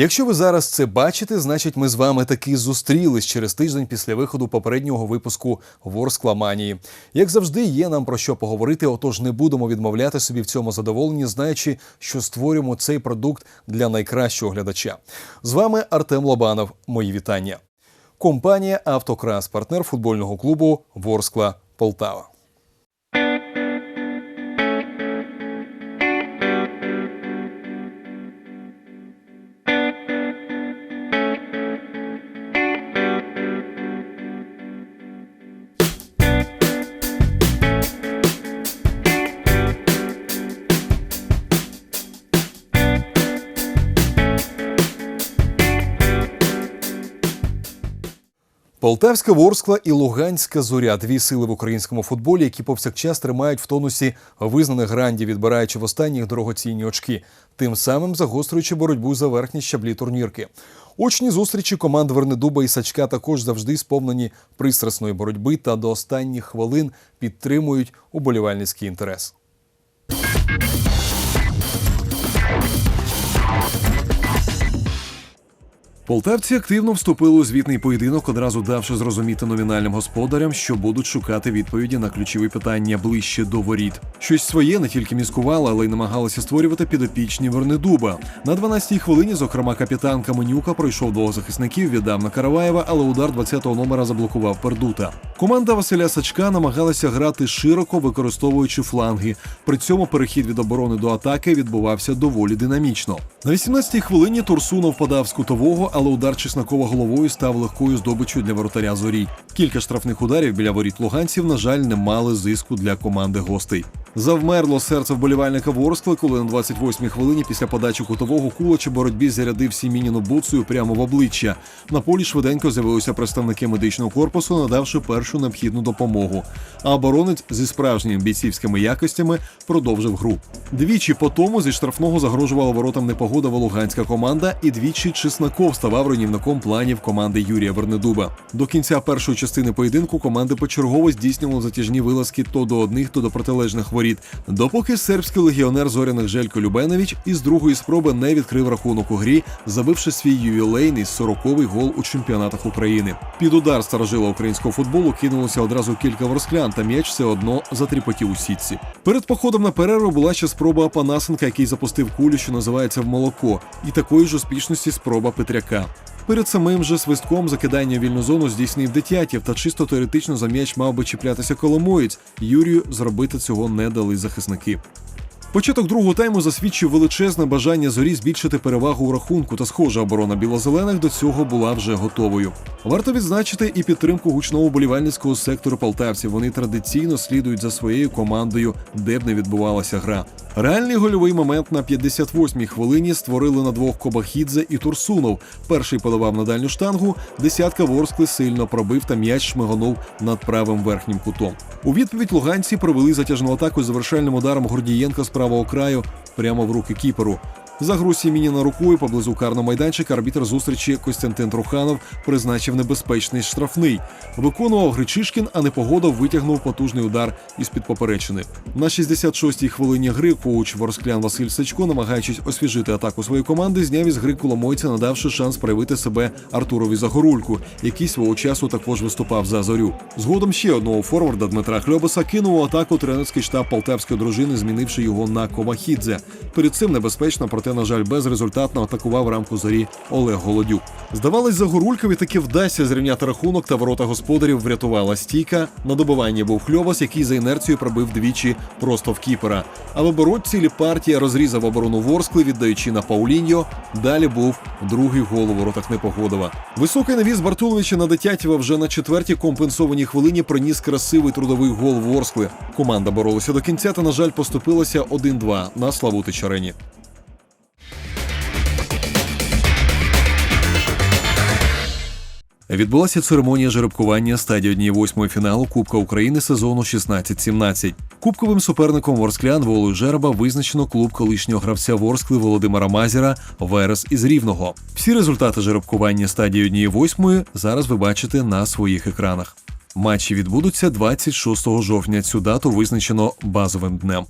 Якщо ви зараз це бачите, значить ми з вами таки зустрілись через тиждень після виходу попереднього випуску Ворскламанії. Як завжди, є нам про що поговорити, отож не будемо відмовляти собі в цьому задоволенні, знаючи, що створюємо цей продукт для найкращого глядача. З вами Артем Лобанов. Мої вітання. Компанія Автокрас, партнер футбольного клубу Ворскла Полтава. Полтавська Ворскла і Луганська зоря дві сили в українському футболі, які повсякчас тримають в тонусі визнаних грандів, відбираючи в останніх дорогоцінні очки, тим самим загострюючи боротьбу за верхні щаблі турнірки. Очні зустрічі команд Вернедуба і Сачка також завжди сповнені пристрасної боротьби та до останніх хвилин підтримують уболівальницький інтерес. Полтавці активно вступили у звітний поєдинок, одразу давши зрозуміти номінальним господарям, що будуть шукати відповіді на ключові питання ближче до воріт. Щось своє не тільки міскували, але й намагалися створювати підопічні Вернедуба. На 12-й хвилині, зокрема, капітан Каменюка пройшов двох захисників, віддав на Караваєва, але удар 20-го номера заблокував Пердута. Команда Василя Сачка намагалася грати широко, використовуючи фланги. При цьому перехід від оборони до атаки відбувався доволі динамічно. На 18-й хвилині Турсунов подав з кутового, але удар Чеснокова головою став легкою здобиччю для воротаря зорі. Кілька штрафних ударів біля воріт луганців, на жаль, не мали зиску для команди гостей. Завмерло серце вболівальника Ворскли, коли на 28-й хвилині після подачі кутового кулач у боротьбі зарядив Сімініну буцею прямо в обличчя. На полі швиденько з'явилися представники медичного корпусу, надавши першу необхідну допомогу. А оборонець зі справжніми бійцівськими якостями продовжив гру. Двічі по тому зі штрафного загрожувала воротам непогодова луганська команда, і двічі Чесноков ставав руйнівником планів команди Юрія Вернедуба. До кінця першої частини поєдинку команди почергово здійснювали затяжні вилазки то до одних, то до протилежних воріт, допоки сербський легіонер зоряних Желько Любенович із другої спроби не відкрив рахунок у грі, забивши свій ювілейний 40-й гол у чемпіонатах України. Під удар старожила українського футболу кинулося одразу кілька ворсклян, та м'яч все одно затріпотів у сітці. Перед походом на перерву була ще спроба Апанасенка, який запустив кулю, що називається в молоко, і такої ж успішності спроба Петряка. Перед самим же свистком закидання вільну зону здійснив дитятів, та чисто теоретично за м'яч мав би чіплятися Коломоєць. Юрію зробити цього не дали захисники. Початок другого тайму засвідчив величезне бажання зорі збільшити перевагу у рахунку, та схожа оборона білозелених до цього була вже готовою. Варто відзначити і підтримку гучного болівальницького сектору полтавців. Вони традиційно слідують за своєю командою, де б не відбувалася гра. Реальний гольовий момент на 58-й хвилині створили на двох Кобахідзе і Турсунов. Перший подавав на дальню штангу, десятка Ворскли сильно пробив та м'яч шмиганув над правим верхнім кутом. У відповідь луганці провели затяжну атаку з завершальним ударом Гордієнка з правого краю прямо в руки кіперу. За гру Сімініна рукою поблизу карного майданчика арбітр зустрічі Костянтин Труханов призначив небезпечний штрафний. Виконував Гречишкін, а непогодов витягнув потужний удар із під поперечини. На 66-й хвилині гри коуч Ворсклян Василь Сачко, намагаючись освіжити атаку своєї команди, зняв із гри Коломойця, надавши шанс проявити себе Артурові Загорульку, який свого часу також виступав за зорю. Згодом ще одного форварда Дмитра Хльобаса кинув у атаку тренерський штаб полтавської дружини, змінивши його на Комахідзе. Перед цим небезпечно, проте, на жаль, безрезультатно атакував рамку зорі Олег Голодюк. Здавалось, Загорулькові таки вдасться зрівняти рахунок та ворота господарів врятувала стійка. На добиванні був Хльобас, який за інерцією пробив двічі просто в кіпера. А в оборотці Ліпартія розрізав оборону Ворскли, віддаючи на Пауліньо. Далі був другий гол у воротах Непогодова. Високий навіс Бартуловича на Дитятєва вже на четвертій компенсованій хвилині приніс красивий трудовий гол Ворскли. Команда боролася до кінця та, на жаль, поступилася 1-2 на Славутич Відбулася церемонія жеребкування стадії 1-8 фіналу Кубка України сезону 16-17. Кубковим суперником Ворсклян волею жереба визначено клуб колишнього гравця Ворскли Володимира Мазіра Верес із Рівного. Всі результати жеребкування стадії 1-8 зараз ви бачите на своїх екранах. Матчі відбудуться 26 жовтня. Цю дату визначено базовим днем.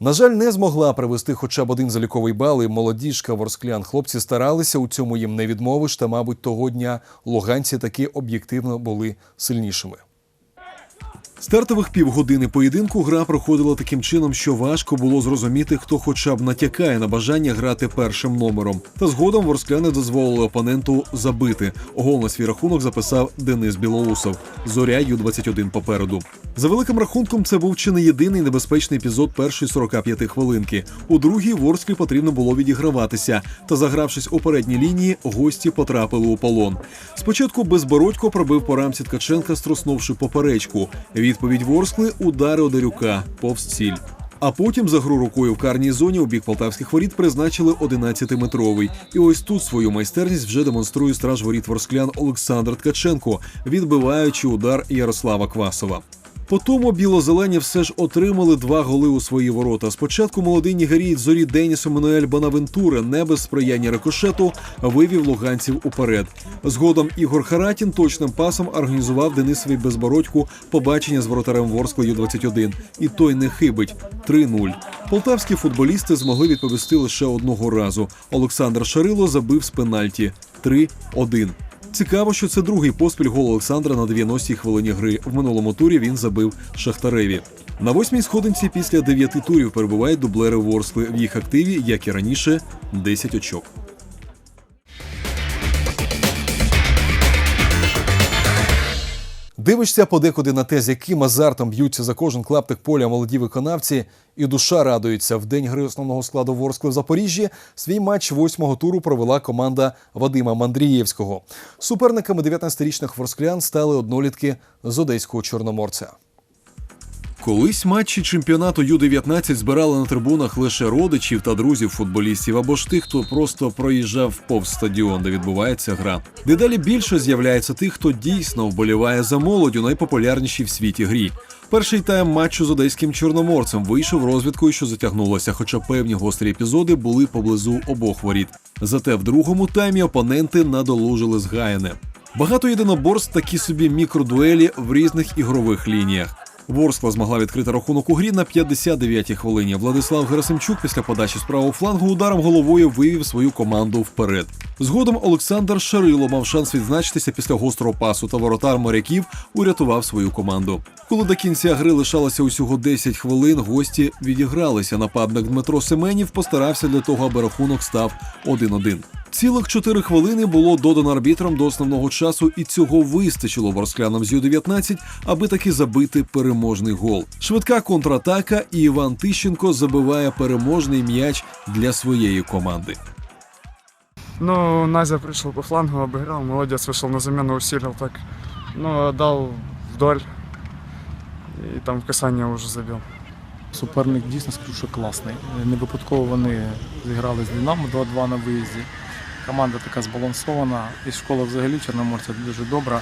На жаль, не змогла привести хоча б один заліковий бал, і молодіжка ворсклян. Хлопці старалися, у цьому їм не відмовиш, та, мабуть, того дня луганці таки об'єктивно були сильнішими. Стартових півгодини поєдинку гра проходила таким чином, що важко було зрозуміти, хто хоча б натякає на бажання грати першим номером. Та згодом ворскляни дозволили опоненту забити. Гол на свій рахунок записав Денис Білоусов. Зоря Ю-21 попереду. За великим рахунком, це був чи не єдиний небезпечний епізод першої 45 хвилинки. У другій Ворсклі потрібно було відіграватися. Та загравшись у передній лінії, гості потрапили у полон. Спочатку безбородько пробив по рамці Ткаченка, струснувши поперечку. Відповідь Ворскли удари Одарюка повз ціль. А потім за гру рукою в карній зоні у бік полтавських воріт призначили 11-метровий. І ось тут свою майстерність вже демонструє страж воріт ворсклян Олександр Ткаченко, відбиваючи удар Ярослава Квасова. Потому біло-зелені все ж отримали два голи у свої ворота. Спочатку молодий нігерієць зорі Деніс Еммануель Бонавентура не без сприяння рикошету вивів луганців уперед. Згодом Ігор Харатін точним пасом організував Денисові безбородьку побачення з воротарем Ворсклою 21 І той не хибить 3-0. Полтавські футболісти змогли відповісти лише одного разу. Олександр Шарило забив з пенальті 3-1. Цікаво, що це другий поспіль гол Олександра на 90-й хвилині гри. В минулому турі він забив Шахтареві. На восьмій сходинці після дев'яти турів перебувають дублери Ворскли. В їх активі, як і раніше, 10 очок. Дивишся подекуди на те, з яким азартом б'ються за кожен клаптик поля молоді виконавці, і душа радується. В день гри основного складу Ворскли в Запоріжжі свій матч восьмого туру провела команда Вадима Мандрієвського. Суперниками 19-річних ворсклян стали однолітки з одеського чорноморця. Колись матчі чемпіонату Ю-19 збирали на трибунах лише родичів та друзів футболістів або ж тих, хто просто проїжджав повз стадіон, де відбувається гра. Дедалі більше з'являється тих, хто дійсно вболіває за молодь у найпопулярнішій в світі грі. Перший тайм матчу з одеським чорноморцем вийшов розвідкою, що затягнулося, хоча певні гострі епізоди були поблизу обох воріт. Зате в другому таймі опоненти надолужили згаяне. Багато єдиноборств такі собі мікродуелі в різних ігрових лініях. Ворскла змогла відкрити рахунок у грі на 59-й хвилині. Владислав Герасимчук після подачі з правого флангу ударом головою вивів свою команду вперед. Згодом Олександр Шарило мав шанс відзначитися після гострого пасу, та воротар моряків урятував свою команду. Коли до кінця гри лишалося усього 10 хвилин, гості відігралися. Нападник Дмитро Семенів постарався для того, аби рахунок став 1-1. Цілих 4 хвилини було додано арбітром до основного часу, і цього вистачило ворсклянам з Ю-19, аби таки забити переможний гол. Швидка контратака, і Іван Тищенко забиває переможний м'яч для своєї команди. Ну, Назя пришел по флангу, обыграл, молодец, вышел на замену, усилил так. Ну, отдал вдоль. І там в касання вже забив. Суперник дійсно скажу, що класний. Не випадково вони зіграли з Динамо 2-2 на виїзді. Команда така збалансована. І школа взагалі Чорноморця дуже добра.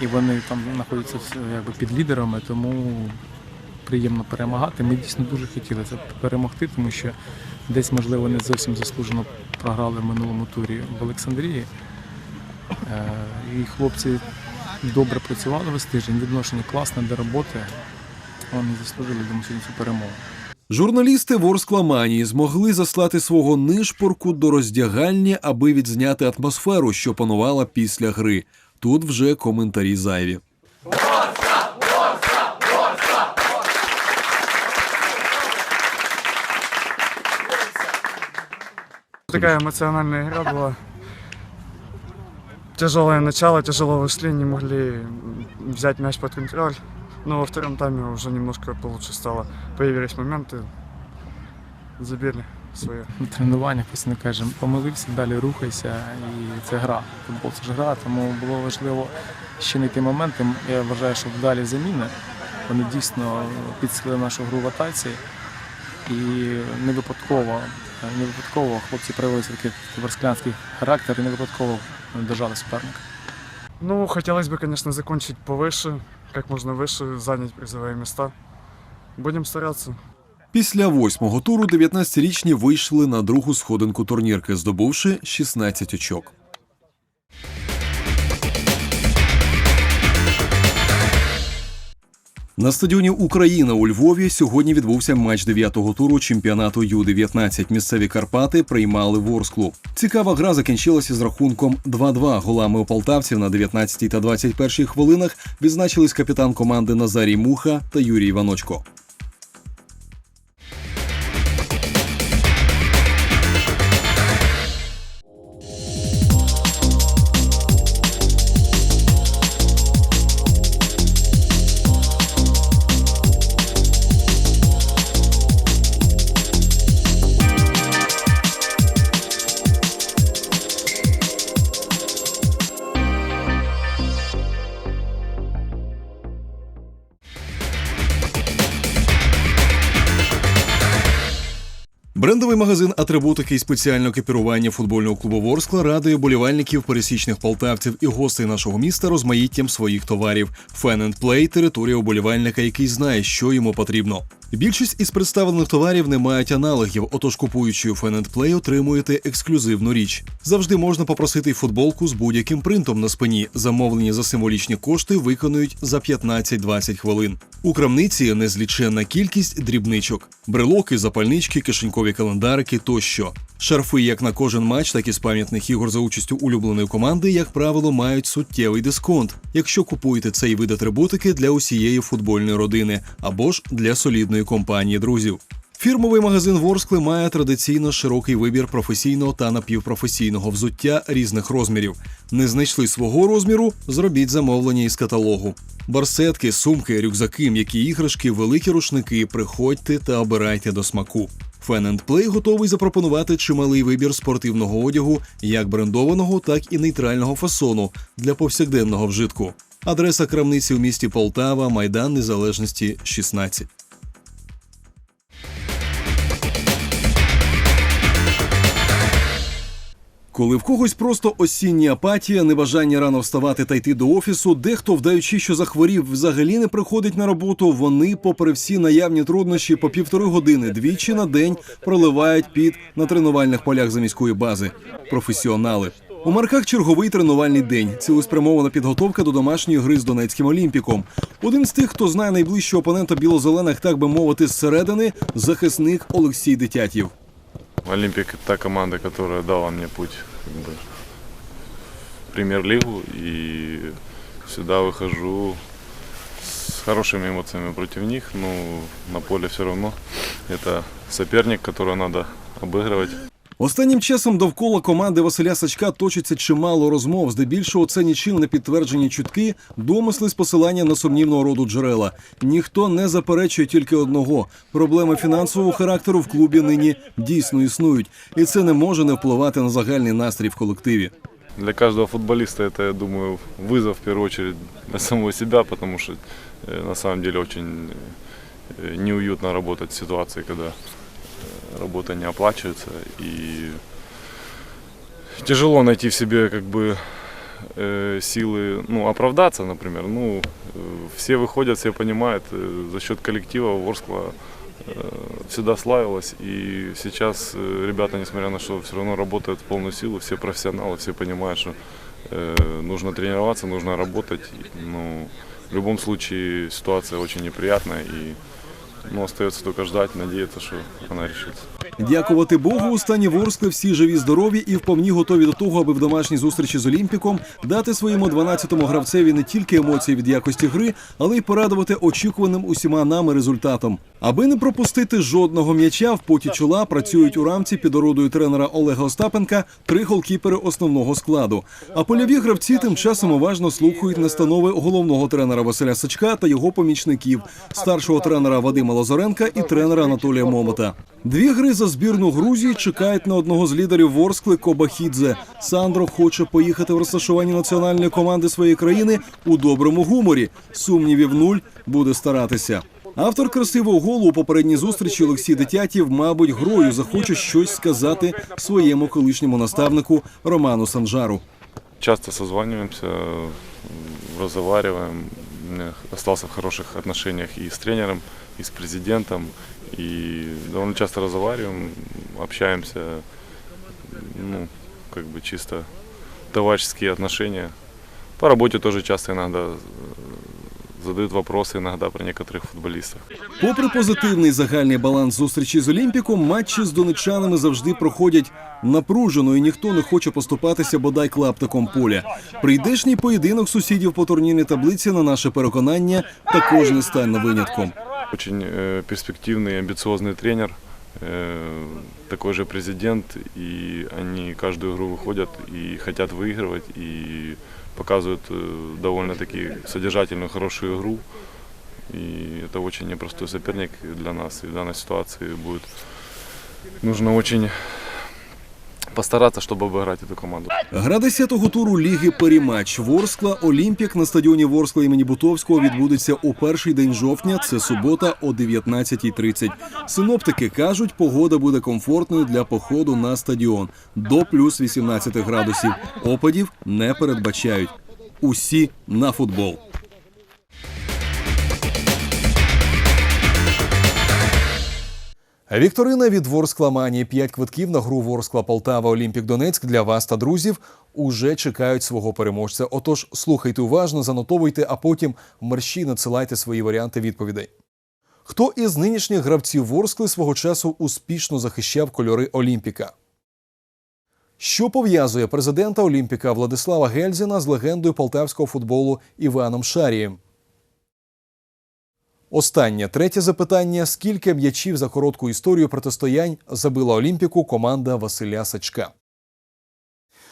І вони там знаходяться якби, під лідерами, тому приємно перемагати. Ми дійсно дуже хотіли це перемогти, тому що десь, можливо, не зовсім заслужено програли в минулому турі в Олександрії. Е, І хлопці добре працювали весь тиждень, відношення класне до роботи. Вони заслужили сьогодні цю перемогу. Журналісти Ворскламанії змогли заслати свого нишпорку до роздягальні, аби відзняти атмосферу, що панувала після гри. Тут вже коментарі зайві. Такая эмоциональная игра была. Тяжелое начало, тяжело вышли, не могли взять мяч под контроль. Но во втором тайме уже немножко получше стало. Появились моменты, забили своє. На тренуваннях постійно кажемо, помилився, далі рухайся, і це гра. Футбол це ж гра, тому було важливо щинити моменти. Я вважаю, що вдалі заміни вони дійсно підсилили нашу гру в атаці. І не випадково, не випадково хлопці проявили такий версклянський характер і не випадково держали суперника. Ну, хотелось бы, конечно, закончить повыше, как можно выше, занять призовые места. Будем стараться. Після восьмого туру 19-річні вийшли на другу сходинку турнірки, здобувши 16 очок. На стадіоні Україна у Львові сьогодні відбувся матч дев'ятого туру чемпіонату Ю-19. Місцеві Карпати приймали Ворсклу. Цікава гра закінчилася з рахунком 2-2. Голами у полтавців на 19 та 21 хвилинах відзначились капітан команди Назарій Муха та Юрій Іваночко. Магазин атрибутики і спеціального екіпірування футбольного клубу Ворскла радує болівальників, пересічних полтавців і гостей нашого міста розмаїттям своїх товарів. Fan and Play – територія оболівальника, який знає, що йому потрібно. Більшість із представлених товарів не мають аналогів, отож купуючи у Fan Play отримуєте ексклюзивну річ. Завжди можна попросити футболку з будь-яким принтом на спині. Замовлені за символічні кошти виконують за 15-20 хвилин. У крамниці незліченна кількість дрібничок: брелоки, запальнички, кишенькові календарики тощо. Шарфи як на кожен матч, так і з пам'ятних ігор за участю улюбленої команди, як правило, мають суттєвий дисконт, якщо купуєте цей вид атрибутики для усієї футбольної родини або ж для солідної компанії друзів. Фірмовий магазин Ворскли має традиційно широкий вибір професійного та напівпрофесійного взуття різних розмірів. Не знайшли свого розміру? Зробіть замовлення із каталогу. Барсетки, сумки, рюкзаки, м'які іграшки, великі рушники. Приходьте та обирайте до смаку. Fan Play готовий запропонувати чималий вибір спортивного одягу, як брендованого, так і нейтрального фасону для повсякденного вжитку. Адреса крамниці у місті Полтава, Майдан Незалежності 16. Коли в когось просто осіння апатія, небажання рано вставати та йти до офісу, дехто, вдаючи, що захворів, взагалі не приходить на роботу. Вони, попри всі наявні труднощі, по півтори години двічі на день проливають під на тренувальних полях за міської бази. Професіонали. У марках черговий тренувальний день. Цілеспрямована підготовка до домашньої гри з Донецьким Олімпіком. Один з тих, хто знає найближчого опонента білозелених, так би мовити, зсередини, захисник Олексій Дитятів. Олимпик – та команда, которая дала мне путь как бы, в премьер-лигу. И сюда выхожу с хорошими эмоциями против них. Но на поле все равно это соперник, которого надо обыгрывать. Останнім часом довкола команди Василя Сачка точиться чимало розмов. Здебільшого це нічим не підтверджені чутки, домисли з посилання на сумнівного роду джерела. Ніхто не заперечує тільки одного: проблеми фінансового характеру в клубі нині дійсно існують, і це не може не впливати на загальний настрій в колективі. Для каждого футболиста это, я думаю, вызов в первую очередь для самого себя, потому что э, на самом деле очень э, неуютно работать в ситуации, когда э, работа не оплачивается и тяжело найти в себе как бы э, силы, ну, оправдаться, например. Ну, э, все выходят, все понимают, э, за счет коллектива Ворскла э, всегда славилась. И сейчас э, ребята, несмотря на что, все равно работают в полную силу, все профессионалы, все понимают, что э, нужно тренироваться, нужно работать. Ну, в любом случае ситуация очень неприятная и ну, остается только ждать, надеяться, что она решится. Дякувати Богу, у стані Ворскли всі живі, здорові і вповні готові до того, аби в домашній зустрічі з Олімпіком дати своєму 12-му гравцеві не тільки емоції від якості гри, але й порадувати очікуваним усіма нами результатом. Аби не пропустити жодного м'яча, в поті чола працюють у рамці під орудою тренера Олега Остапенка три голкіпери основного складу. А польові гравці тим часом уважно слухають настанови головного тренера Василя Сачка та його помічників, старшого тренера Вадима Лазаренка і тренера Анатолія Момота. Дві гри за збірну Грузії чекають на одного з лідерів Ворскли Кобахідзе. Сандро хоче поїхати в розташування національної команди своєї країни у доброму гуморі. Сумнівів нуль буде старатися. Автор красивого голу у попередній зустрічі Олексій Дитятів, мабуть, грою захоче щось сказати своєму колишньому наставнику Роману Санжару. Часто созваниваемся, разговариваем. Остался в хороших отношениях и с тренером, и с президентом. И довольно часто разговариваем, общаемся. Ну, как бы чисто товарищеские отношения. По работе тоже часто иногда э, задают вопросы иногда про некоторых футболистов. Попри позитивний загальний баланс зустрічі з Олімпіком, матчі з донечанами завжди проходять напружено, і ніхто не хоче поступатися бодай клаптиком поля. Прийдешній поєдинок сусідів по турнірній таблиці, на наше переконання, також не стане винятком. Очень э, перспективный, амбициозный тренер, э, такой же президент, и они каждую игру выходят и хотят выигрывать, и показывают э, довольно-таки содержательную, хорошую игру. И это очень непростой соперник для нас, и в данной ситуации будет нужно очень постараться, чтобы обыграть эту команду. Гра 10-го туру ліги Періматч Ворскла Олімпік на стадіоні Ворскла імені Бутовського відбудеться у перший день жовтня. Це субота о 19.30. Синоптики кажуть, погода буде комфортною для походу на стадіон до плюс 18 градусів. Опадів не передбачають. Усі на футбол. Вікторина від Ворскла Мані. П'ять квитків на гру Ворскла Полтава Олімпік Донецьк для вас та друзів уже чекають свого переможця. Отож, слухайте уважно, занотовуйте, а потім мерщій надсилайте свої варіанти відповідей. Хто із нинішніх гравців Ворскли свого часу успішно захищав кольори Олімпіка? Що пов'язує президента Олімпіка Владислава Гельзіна з легендою полтавського футболу Іваном Шарієм? Останнє третє запитання: скільки м'ячів за коротку історію протистоянь забила Олімпіку команда Василя Сачка?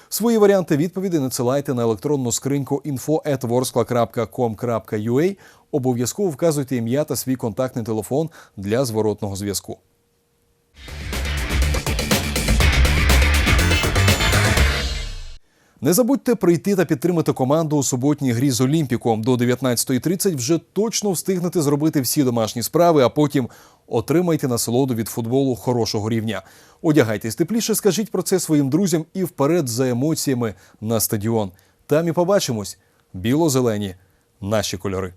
Свої варіанти відповіді надсилайте на електронну скриньку info.vorskla.com.ua. Обов'язково вказуйте ім'я та свій контактний телефон для зворотного зв'язку. Не забудьте прийти та підтримати команду у суботній грі з Олімпіком. До 19.30 вже точно встигнете зробити всі домашні справи, а потім отримайте насолоду від футболу хорошого рівня. Одягайтесь тепліше, скажіть про це своїм друзям і вперед за емоціями на стадіон. Там і побачимось. Біло-зелені наші кольори.